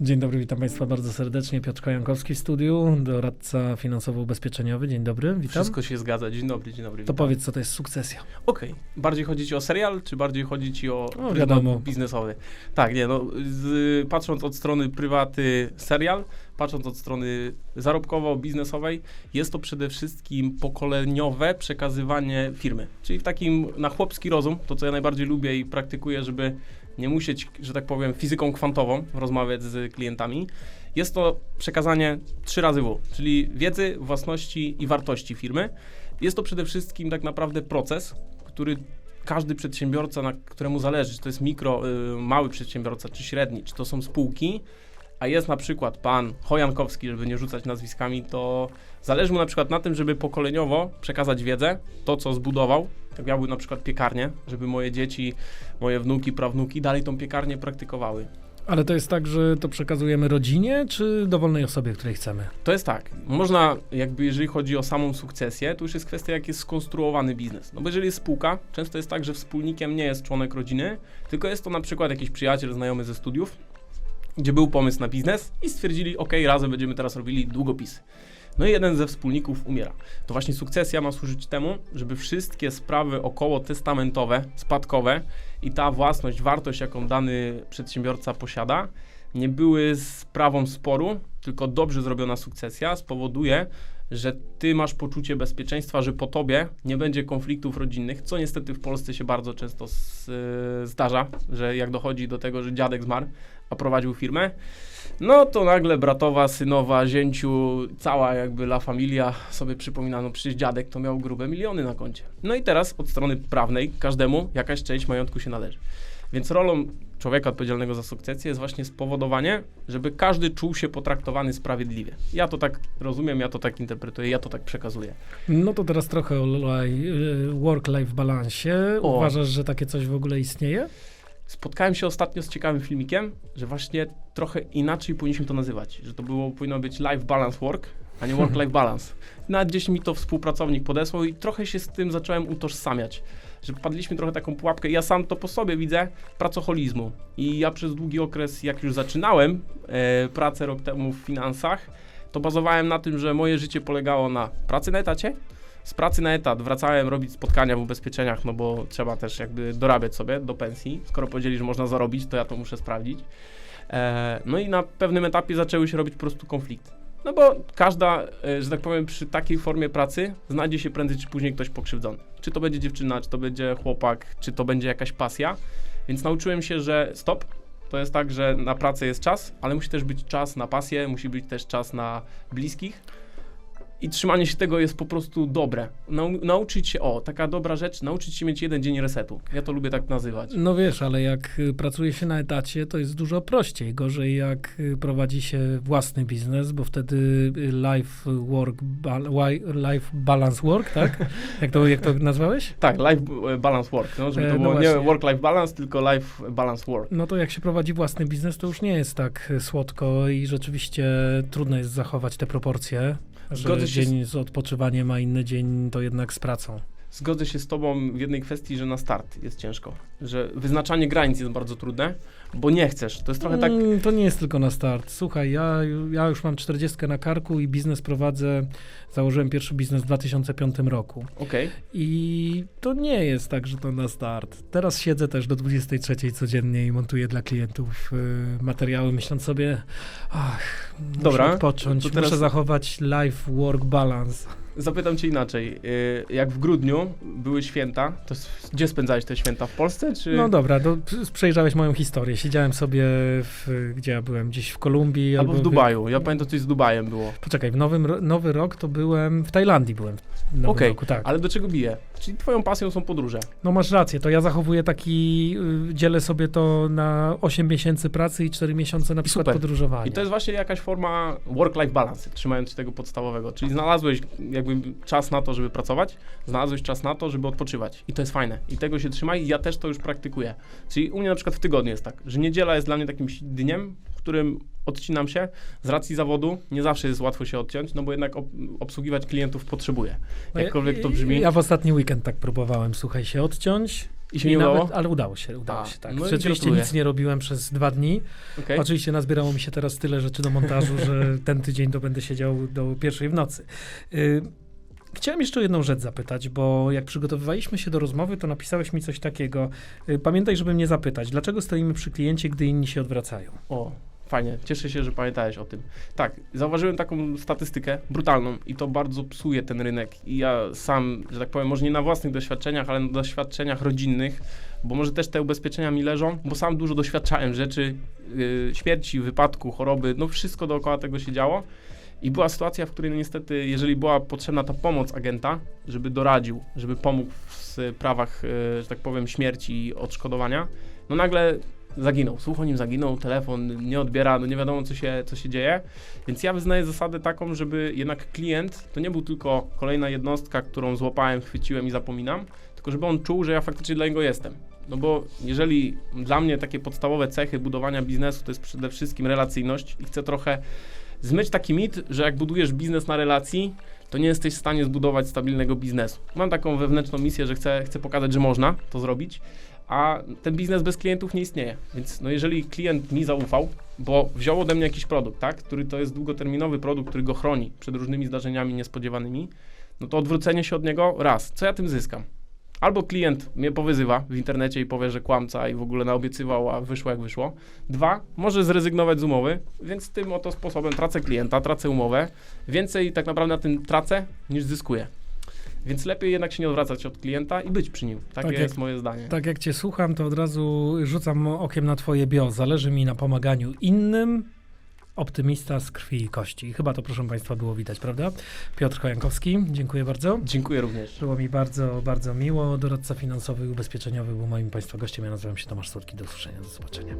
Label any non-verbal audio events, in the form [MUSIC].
Dzień dobry, witam Państwa bardzo serdecznie. Piotr Kajankowski w studiu, doradca finansowo-ubezpieczeniowy. Dzień dobry, witam. Wszystko się zgadza. Dzień dobry, dzień dobry. To witam. powiedz, co to jest sukcesja. Okej. Bardziej chodzi ci o serial, czy bardziej chodzi ci o No, wiadomo. biznesowy? Tak, nie, no, z, patrząc od strony prywaty serial, patrząc od strony zarobkowo-biznesowej, jest to przede wszystkim pokoleniowe przekazywanie firmy. Czyli w takim na chłopski rozum, to co ja najbardziej lubię i praktykuję, żeby nie musieć, że tak powiem, fizyką kwantową rozmawiać z klientami, jest to przekazanie trzy razy W, czyli wiedzy, własności i wartości firmy. Jest to przede wszystkim tak naprawdę proces, który każdy przedsiębiorca, na któremu zależy, czy to jest mikro, y, mały przedsiębiorca, czy średni, czy to są spółki, a jest na przykład pan Chojankowski, żeby nie rzucać nazwiskami, to zależy mu na przykład na tym, żeby pokoleniowo przekazać wiedzę, to co zbudował. Tak miałby na przykład piekarnię, żeby moje dzieci, moje wnuki, prawnuki dalej tą piekarnię praktykowały. Ale to jest tak, że to przekazujemy rodzinie, czy dowolnej osobie, której chcemy? To jest tak, można jakby jeżeli chodzi o samą sukcesję, to już jest kwestia jak jest skonstruowany biznes. No bo jeżeli jest spółka, często jest tak, że wspólnikiem nie jest członek rodziny, tylko jest to na przykład jakiś przyjaciel, znajomy ze studiów, gdzie był pomysł na biznes i stwierdzili, ok, razem będziemy teraz robili długopisy. No i jeden ze wspólników umiera. To właśnie sukcesja ma służyć temu, żeby wszystkie sprawy około testamentowe, spadkowe i ta własność, wartość, jaką dany przedsiębiorca posiada, nie były sprawą sporu, tylko dobrze zrobiona sukcesja spowoduje, że ty masz poczucie bezpieczeństwa, że po tobie nie będzie konfliktów rodzinnych, co niestety w Polsce się bardzo często s- y, zdarza, że jak dochodzi do tego, że dziadek zmarł, a prowadził firmę, no to nagle bratowa, synowa, zięciu, cała jakby la familia sobie przypomina, no przecież dziadek to miał grube miliony na koncie. No i teraz od strony prawnej każdemu jakaś część majątku się należy. Więc rolą człowieka odpowiedzialnego za sukcesję jest właśnie spowodowanie, żeby każdy czuł się potraktowany sprawiedliwie. Ja to tak rozumiem, ja to tak interpretuję, ja to tak przekazuję. No to teraz trochę o y, work-life balansie. Uważasz, że takie coś w ogóle istnieje? Spotkałem się ostatnio z ciekawym filmikiem, że właśnie trochę inaczej powinniśmy to nazywać, że to było, powinno być life balance work, a nie work-life [LAUGHS] balance. Nawet gdzieś mi to współpracownik podesłał i trochę się z tym zacząłem utożsamiać, że wpadliśmy trochę taką pułapkę. Ja sam to po sobie widzę, pracoholizmu. I ja przez długi okres, jak już zaczynałem e, pracę rok temu w finansach, to bazowałem na tym, że moje życie polegało na pracy na etacie, z pracy na etat wracałem robić spotkania w ubezpieczeniach, no bo trzeba też jakby dorabiać sobie do pensji. Skoro powiedzieli, że można zarobić, to ja to muszę sprawdzić. E, no i na pewnym etapie zaczęły się robić po prostu konflikty. No bo każda, e, że tak powiem, przy takiej formie pracy znajdzie się prędzej czy później ktoś pokrzywdzony. Czy to będzie dziewczyna, czy to będzie chłopak, czy to będzie jakaś pasja. Więc nauczyłem się, że stop, to jest tak, że na pracę jest czas, ale musi też być czas na pasję, musi być też czas na bliskich. I trzymanie się tego jest po prostu dobre. Nau nauczyć się, o, taka dobra rzecz, nauczyć się mieć jeden dzień resetu. Ja to lubię tak nazywać. No wiesz, ale jak y, pracuje się na etacie, to jest dużo prościej. Gorzej jak y, prowadzi się własny biznes, bo wtedy y, life work, wi- life balance work, tak? [LAUGHS] Jak to, jak to nazwałeś? Tak, life e, balance work, no, żeby E, to no było nie właśnie. work-life balance, tylko life balance work. No to jak się prowadzi własny biznes, to już nie jest tak y, słodko i rzeczywiście trudno jest zachować te proporcje, Zgodzę z- dzień z odpoczywaniem, a inny dzień to jednak z pracą. Zgodzę się z tobą w jednej kwestii, że na start jest ciężko. Że wyznaczanie granic jest bardzo trudne, bo nie chcesz. To jest trochę tak, Mm, To nie jest tylko na start. Słuchaj, ja, ja już mam 40 na karku i biznes prowadzę, założyłem pierwszy biznes w 2005 roku. okej, I to nie jest tak, że to na start. Teraz siedzę też do 23 codziennie i montuję dla klientów y, materiały, myśląc sobie, ach, muszę Dobra, odpocząć, teraz- muszę zachować life-work balance. Zapytam cię inaczej. Y, Jak w grudniu były święta, to gdzie spędzałeś te święta? W Polsce, czy... No dobra, przejrzałeś moją historię. Siedziałem sobie, w, gdzie ja byłem, gdzieś w Kolumbii. Albo w wy- Dubaju. Ja pamiętam, coś z Dubajem było. Poczekaj, w nowym, nowy rok to byłem, w Tajlandii byłem. W nowym Okej, roku, tak. Ale do czego bije? Czyli twoją pasją są podróże. No masz rację, to ja zachowuję taki, y, dzielę sobie to na 8 miesięcy pracy i 4 miesiące na przykład Super. podróżowania. I to jest właśnie jakaś forma work-life balance, trzymając się tego podstawowego. Czyli znalazłeś jakby czas na to, żeby pracować, znalazłeś czas na to, żeby odpoczywać. I to jest fajne. I tego się trzymaj i ja też to już praktykuję. Czyli u mnie na przykład w tygodniu jest tak, że niedziela jest dla mnie takim dniem, w którym odcinam się z racji zawodu. Nie zawsze jest łatwo się odciąć, no bo jednak ob obsługiwać klientów potrzebuję. Ja- Jakkolwiek to brzmi. Ja w ostatni weekend tak próbowałem, słuchaj, się odciąć I się nie udało? nawet, ale udało się, udało A, się, tak. no i Rzeczywiście nic nie robiłem przez dwa dni. Okej. Oczywiście nazbierało mi się teraz tyle rzeczy do montażu, że [LAUGHS] ten tydzień to będę siedział do pierwszej w nocy. Y, Chciałem jeszcze jedną rzecz zapytać, bo jak przygotowywaliśmy się do rozmowy, to napisałeś mi coś takiego. Y, Pamiętaj, żeby mnie zapytać, dlaczego stoimy przy kliencie, gdy inni się odwracają? O, fajnie. Cieszę się, że pamiętałeś o tym. Tak, zauważyłem taką statystykę brutalną i to bardzo psuje ten rynek. I ja sam, że tak powiem, może nie na własnych doświadczeniach, ale na doświadczeniach rodzinnych, bo może też te ubezpieczenia mi leżą, bo sam dużo doświadczałem rzeczy, yy, śmierci, wypadku, choroby, no wszystko dookoła tego się działo. I była sytuacja, w której no niestety, jeżeli była potrzebna ta pomoc agenta, żeby doradził, żeby pomógł w sprawach, yy, że tak powiem, śmierci i odszkodowania, no nagle zaginął. Słuch o nim zaginął, telefon nie odbiera, no nie wiadomo co się, co się dzieje. Więc ja wyznaję zasadę taką, żeby jednak klient to nie był tylko kolejna jednostka, którą złapałem, chwyciłem i zapominam, tylko żeby on czuł, że ja faktycznie dla niego jestem. No bo jeżeli dla mnie takie podstawowe cechy budowania biznesu to jest przede wszystkim relacyjność i chcę trochę zmyć taki mit, że jak budujesz biznes na relacji, to nie jesteś w stanie zbudować stabilnego biznesu. Mam taką wewnętrzną misję, że chcę, chcę pokazać, że można to zrobić, a ten biznes bez klientów nie istnieje. Więc no jeżeli klient mi zaufał, bo wziął ode mnie jakiś produkt, tak, który to jest długoterminowy produkt, który go chroni przed różnymi zdarzeniami niespodziewanymi, no to odwrócenie się od niego raz, co ja tym zyskam? Albo klient mnie powyzywa w internecie i powie, że kłamca i w ogóle naobiecywał, a wyszło jak wyszło. Dwa, może zrezygnować z umowy, więc tym oto sposobem tracę klienta, tracę umowę. Więcej tak naprawdę na tym tracę niż zyskuję. Więc lepiej jednak się nie odwracać od klienta i być przy nim. Takie Tak jak- jest moje zdanie. Tak jak cię słucham, to od razu rzucam okiem na twoje bio. Zależy mi na pomaganiu innym. Optymista z krwi i kości. Chyba to, proszę Państwa, było widać, prawda? Piotr Kojankowski, dziękuję bardzo. Dziękuję również. Było mi bardzo, bardzo miło. Doradca finansowy i ubezpieczeniowy był moim Państwa gościem. Ja nazywam się Tomasz Surki. Do usłyszenia, do zobaczenia.